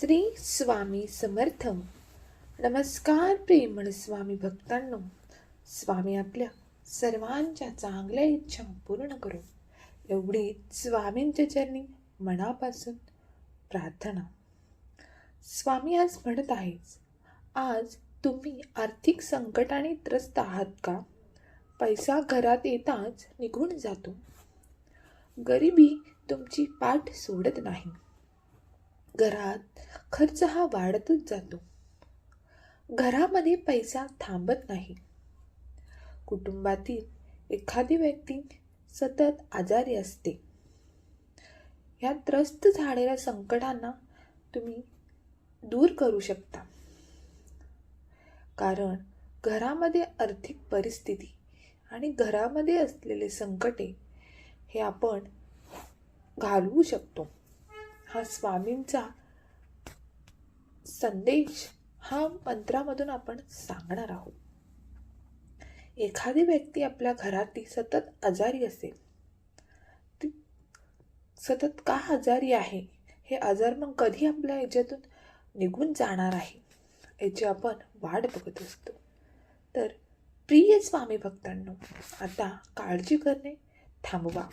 श्री स्वामी समर्थ. नमस्कार प्रेमळ स्वामी भक्तांनो. स्वामी आपल्या सर्वांच्या चांगल्या इच्छा पूर्ण करू एवढी स्वामींच्या चरणी मनापासून प्रार्थना. स्वामी आज म्हणत आहेच आज तुम्ही आर्थिक संकटाने त्रस्त आहात का? पैसा घरात येताच निघून जातो. गरिबी तुमची पाठ सोडत नाही. घरात खर्च हा वाढतच जातो. घरामध्ये पैसा थांबत नाही. कुटुंबातील एखादी व्यक्ती सतत आजारी असते. या त्रस्त झालेल्या संकटांना तुम्ही दूर करू शकता. कारण घरामध्ये आर्थिक परिस्थिती आणि घरामध्ये असलेले संकटे हे आपण घालवू शकतो. हा स्वामींचा संदेश हा मंत्रामधून आपण सांगणार आहोत. एखादी व्यक्ती आपल्या घरातली सतत आजारी असेल ती सतत का आजारी आहे हे आजार मग कधी आपल्या याच्यातून निघून जाणार आहे याची आपण वाट बघत असतो. तर प्रिय स्वामी भक्तांनो आता काळजी करणे थांबवा.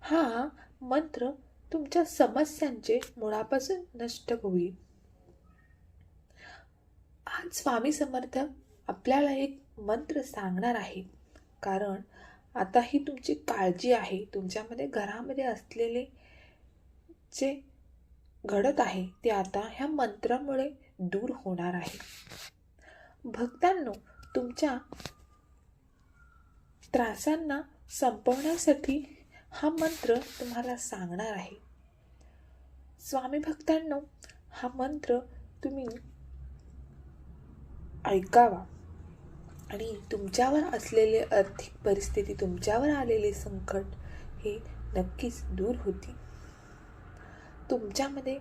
हा मंत्र तुमच्या समस्यांचे मुळापासून नष्ट होईल. आज स्वामी समर्थ आपल्याला एक मंत्र सांगणार आहे. कारण आता ही तुमची काळजी आहे. तुमच्यामध्ये घरामध्ये असलेले जे घडत आहे ते आता ह्या मंत्रामुळे दूर होणार आहे. भक्तांनो तुमच्या त्रासांना संपवण्यासाठी हा मंत्र तुम्हाला सांगणार आहे. स्वामी भक्तांनो हा मंत्र तुम्ही ऐकावा. आणि तुमच्यावर असलेले आर्थिक परिस्थिती तुमच्यावर आलेले संकट हे नक्कीच दूर होतील. तुमच्यामध्ये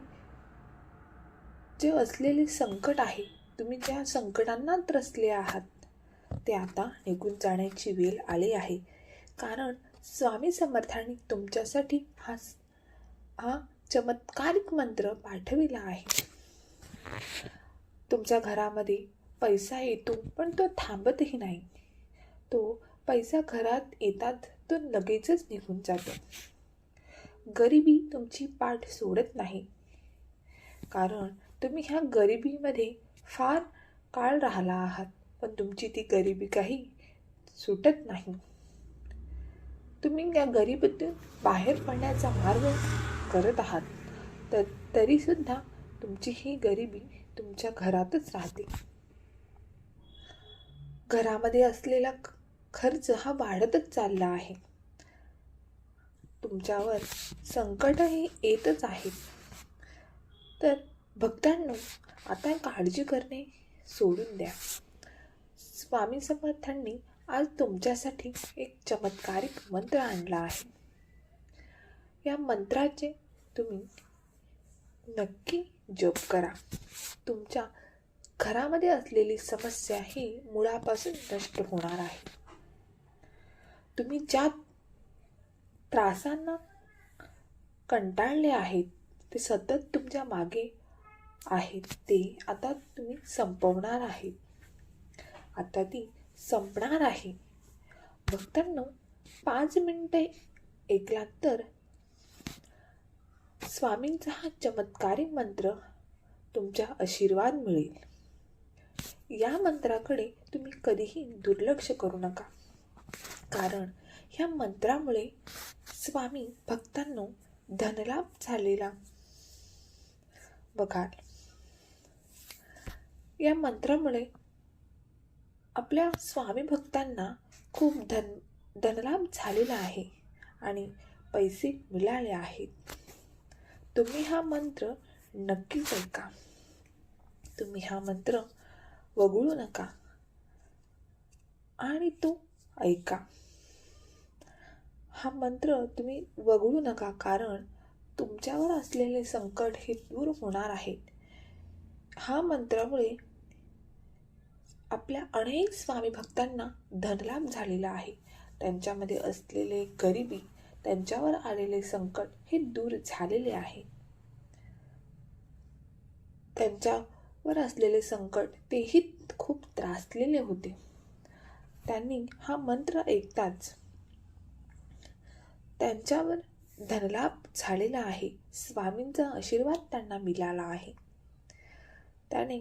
जे असलेले संकट आहे तुम्ही ज्या संकटांना त्रसले आहात. ते आता निघून जाण्याची वेळ आली आहे. कारण स्वामी समर्थांनी तुमच्यासाठी हा हा चमत्कारिक मंत्र पाठविला आहे. तुमच्या घरामध्ये पैसा येतो पण तो थांबतही नाही. तो पैसा घरात येतात तो लगेचच निघून जातो. गरिबी तुमची पाठ सोडत नाही. कारण तुम्ही ह्या गरिबीमध्ये फार काळ राहिला आहात पण तुमची ती गरिबी काही सुटत नाही. तुम्ही या गरिबीतून बाहेर पडण्याचा मार्ग करत आहात. तर तरीसुद्धा तुमची ही गरिबी तुमच्या घरातच राहते. घरामध्ये असलेला खर्च हा वाढतच चालला आहे. तुमच्यावर संकटही येतच आहेत तर भक्तांनो आता काळजी करणे सोडून द्या. स्वामी समर्थांनी आज तुमच्यासाठी एक चमत्कारिक मंत्र आणला आहे. या मंत्राचे तुम्ही नक्की जप करा. तुमच्या घरामध्ये असलेली समस्या ही मुळापासून नष्ट होणार आहे. तुम्ही ज्या त्रासांना कंटाळले आहेत ते सतत तुमच्या मागे आहेत ते आता तुम्ही संपवणार आहेत. आता ती संपणार आहे. भक्तांनो पाच मिनटे ऐकलात तर स्वामींचा हा चमत्कारी मंत्र तुमच्या आशीर्वाद मिळेल. या मंत्राकडे तुम्ही कधीही दुर्लक्ष करू नका. कारण ह्या मंत्रामुळे स्वामी भक्तांनो धनलाभ झालेला. बघाल या मंत्रामुळे आपल्या स्वामी भक्तांना खूप धन धनलाभ झालेला आहे आणि पैसे मिळाले आहेत. तुम्ही हा मंत्र नक्कीच ऐका. तुम्ही हा मंत्र वगळू नका. आणि तो ऐका. हा मंत्र तुम्ही वगळू नका कारण तुमच्यावर असलेले संकट हे दूर होणार आहेत. हा मंत्रामुळे आपल्या अनेक स्वामी भक्तांना धनलाभ झालेला आहे. त्यांच्यामध्ये असलेले गरिबी त्यांच्यावर आलेले संकट हे दूर झालेले आहे. त्यांच्यावर असलेले संकट तेही खूप त्रासलेले होते. त्यांनी हा मंत्र ऐकताच त्यांच्यावर धनलाभ झालेला आहे. स्वामींचा आशीर्वाद त्यांना मिळाला आहे. त्याने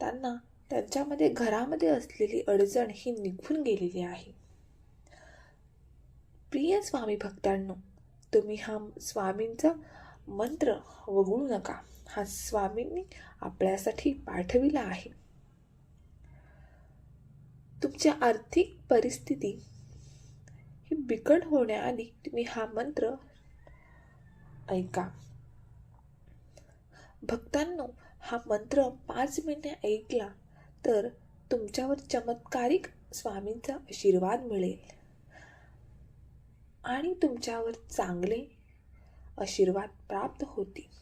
त्यांना त्यांच्यामध्ये घरामध्ये असलेली अडचण ही निघून गेलेली आहे. प्रिय स्वामी भक्तांनो तुम्ही हा स्वामींचा मंत्र वगळू नका. हा स्वामींनी आपल्यासाठी पाठविला आहे. तुमच्या आर्थिक परिस्थिती ही बिकट होण्याआधी तुम्ही हा मंत्र ऐका. भक्तांनो हा मंत्र पाच मिनिटे ऐकला तर तुमच्यावर चमत्कारिक स्वामींचा आशीर्वाद मिळेल. आणि तुमच्यावर चांगले आशीर्वाद प्राप्त होतील.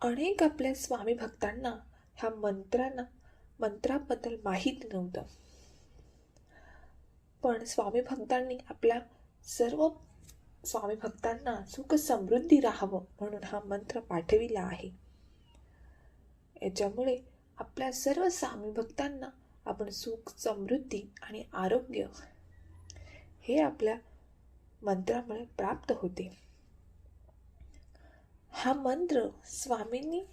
अनेक आपल्या स्वामी भक्तांना ह्या मंत्रांना मंत्राबद्दल माहीत नव्हतं. पण स्वामी भक्तांनी आपल्या सर्व स्वामी भक्तांना सुख समृद्धी राहावं म्हणून हा मंत्र पाठविला आहे. याच्यामुळे आपल्या सर्व स्वामी भक्तांना आपण सुख समृद्धी आणि आरोग्य हे आपल्या मंत्रामुळे प्राप्त होते. हा मंत्र स्वामींनी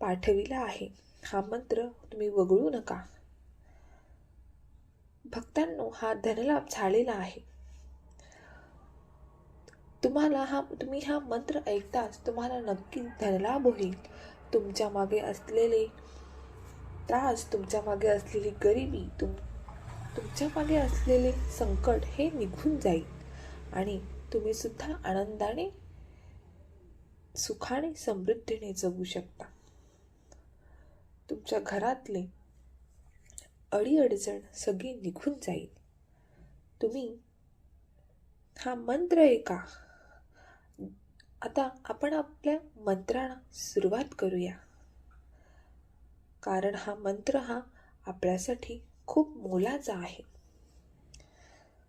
पाठविला आहे. हा मंत्र तुम्ही वगळू नका. भक्तांनो हा धनलाभ झालेला आहे. तुम्हाला हा तुम्ही हा मंत्र ऐकताच तुम्हाला नक्की धनलाभ होईल. तुमच्या मागे असलेले त्रास तुमच्या मागे असलेली गरिबी तुम तुमच्या मागे असलेले संकट हे निघून जाईल. आणि तुम्ही सुद्धा आनंदाने सुखाने समृद्धीने जगू शकता. तुमच्या घरातले अडीअडचण सगळी निघून जाईल. तुम्ही हा मंत्र ऐका आता आपण आपल्या मंत्राला सुरुवात करूया. कारण हा मंत्र हा आपल्यासाठी खूप मोलाचा आहे.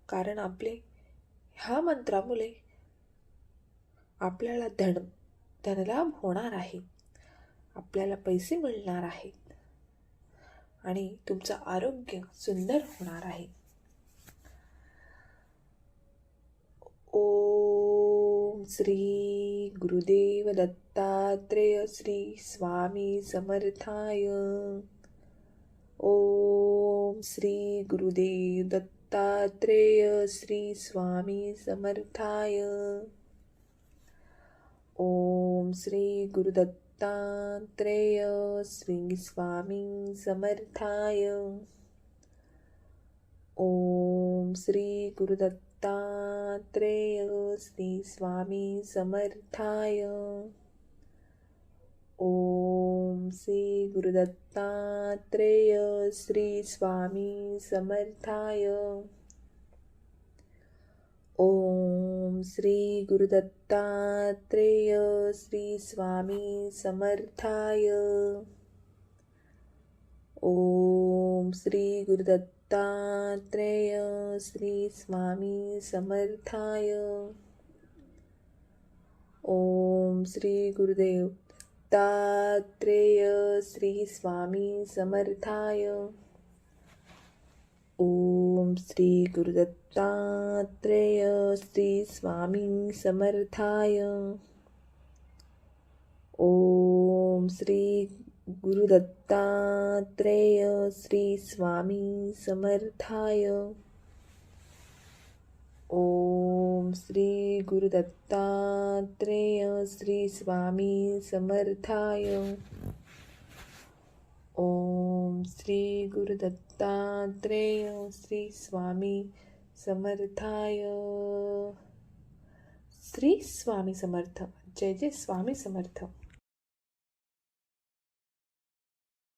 कारण आपले ह्या मंत्रामुळे आपल्याला धन धनलाभ होणार आहे. आपल्याला पैसे मिळणार आहेत. आणि तुमचं आरोग्य सुंदर होणार आहे. ओ श्री गुरुदेव दत्तात्रेय श्री स्वामी समर्थाय। ओम श्री गुरुदेव दत्तात्रेय श्री स्वामी समर्थाय। ओम श्री गुरुदत्तात्रेय श्री स्वामी समर्थाय। ओम श्री गुरुदत्त गुरुदत्तात्रेय श्री स्वामी समर्थाय। ओम श्री गुरुदत्तात्रेय श्री स्वामी समर्थाय। ओम श्री गुरुदत्तात्रेय श्री स्वामी समर्थाय। ओम श्री गुरुदत्त दत्तात्रेय श्री स्वामी समर्थाय. ओम श्री गुरुदेव दत्तात्रेय श्री स्वामी समर्थाय. ओम श्री गुरुदत्तात्रेय श्री स्वामी समर्थाय. ओम श्री गुरुदत्तात्रेय श्री स्वामी समर्थाय। ओम श्री गुरुदत्तात्रेय श्री स्वामी समर्थाय। ओम श्री गुरुदत्तात्रेय श्री स्वामी समर्थाय। श्री स्वामी समर्थ। जय जय स्वामी समर्थ।